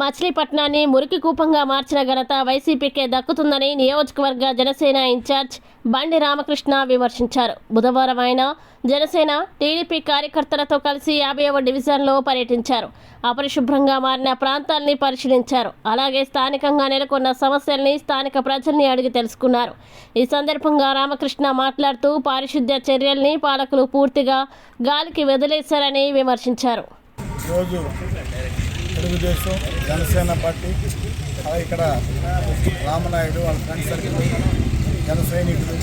మచిలీపట్నాన్ని మురికి కూపంగా మార్చిన ఘనత వైసీపీకే దక్కుతుందని నియోజకవర్గ జనసేన ఇన్ఛార్జ్ బండి రామకృష్ణ విమర్శించారు. బుధవారం ఆయన జనసేన టీడీపీ కార్యకర్తలతో కలిసి యాభైవ డివిజన్లో పర్యటించారు. అపరిశుభ్రంగా మారిన ప్రాంతాల్ని పరిశీలించారు. అలాగే స్థానికంగా నెలకొన్న సమస్యల్ని స్థానిక ప్రజల్ని అడిగి తెలుసుకున్నారు. ఈ సందర్భంగా రామకృష్ణ మాట్లాడుతూ పారిశుద్ధ్య చర్యల్ని పాలకులు పూర్తిగా గాలికి వదిలేశారని విమర్శించారు. తెలుగుదేశం జనసేన పార్టీ అలాగే ఇక్కడ రామనాయుడు వాళ్ళ ఫ్రెండ్ సర్కిల్ జన సైనికులు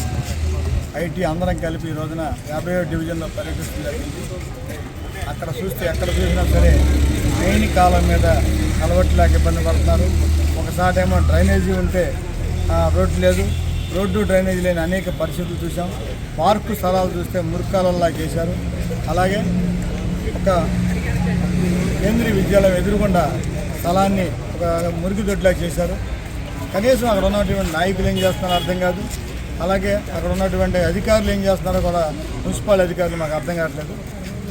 ఐటీ అందరం కలిపి ఈ రోజున యాభై డివిజన్లో పర్యటిస్తుంది జరిగింది. అక్కడ చూస్తే ఎక్కడ చూసినా సరే మెయిన్ కాలం మీద కలవట్లేక ఇబ్బంది పడుతున్నారు. ఒకసారి ఏమో డ్రైనేజీ ఉంటే రోడ్డు లేదు. రోడ్డు డ్రైనేజీ లేని అనేక పరిస్థితులు చూసాం పార్కు స్థలాలు చూస్తే మురికాలల్లా చేశారు. అలాగే ఒక కేంద్రీయ విద్యాలయం ఎదురుగుండా స్థలాన్ని ఒక మురికి దొడ్లా చేశారు. కనీసం అక్కడ ఉన్నటువంటి నాయకులు ఏం చేస్తున్నారో అర్థం కాదు. అలాగే అక్కడ ఉన్నటువంటి అధికారులు ఏం చేస్తున్నారో కూడా మున్సిపల్ అధికారులు మాకు అర్థం కావట్లేదు.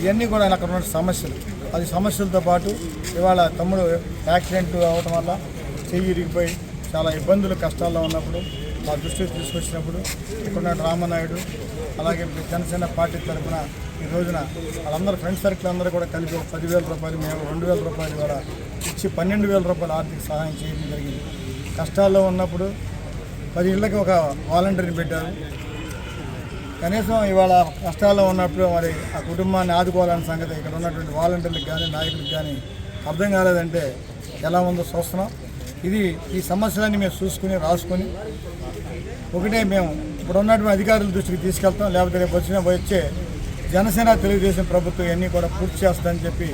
ఇవన్నీ కూడా అక్కడ ఉన్న సమస్యలు. అది సమస్యలతో పాటు ఇవాళ తమ్ముడు యాక్సిడెంట్ అవ్వటం వల్ల చెయ్యి ఇరిగిపోయి చాలా ఇబ్బందులు కష్టాల్లో ఉన్నప్పుడు మా దృష్టికి తీసుకొచ్చినప్పుడు ఇక్కడ రామనాయుడు అలాగే జనసేన పార్టీ తరఫున ఈ రోజున వాళ్ళందరూ ఫ్రెండ్ సర్కిల్ అందరూ కూడా కలిపి ఒక పదివేల రూపాయలు మేము రెండు వేల రూపాయలు కూడా ఇచ్చి పన్నెండు వేల రూపాయలు ఆర్థిక సహాయం చేయడం జరిగింది. కష్టాల్లో ఉన్నప్పుడు పది ఇళ్ళకి ఒక వాలంటీర్ని పెట్టారు. కనీసం ఇవాళ కష్టాల్లో ఉన్నప్పుడు మరి ఆ కుటుంబాన్ని ఆదుకోవాలనే సంగతి ఇక్కడ ఉన్నటువంటి వాలంటీర్లకు కానీ నాయకులకు కానీ అర్థం కాలేదంటే ఎలా ఉందో చూస్తున్నాం. ఇది ఈ సమస్యలన్నీ మేము చూసుకుని రాసుకొని ఒకటే మేము ఇప్పుడు ఉన్నటువంటి అధికారుల దృష్టికి తీసుకెళ్తాం. లేకపోతే రేపు వచ్చిన వచ్చే జనసేన తెలుగుదేశం ప్రభుత్వం ఇవన్నీ కూడా పూర్తి చేస్తామని చెప్పి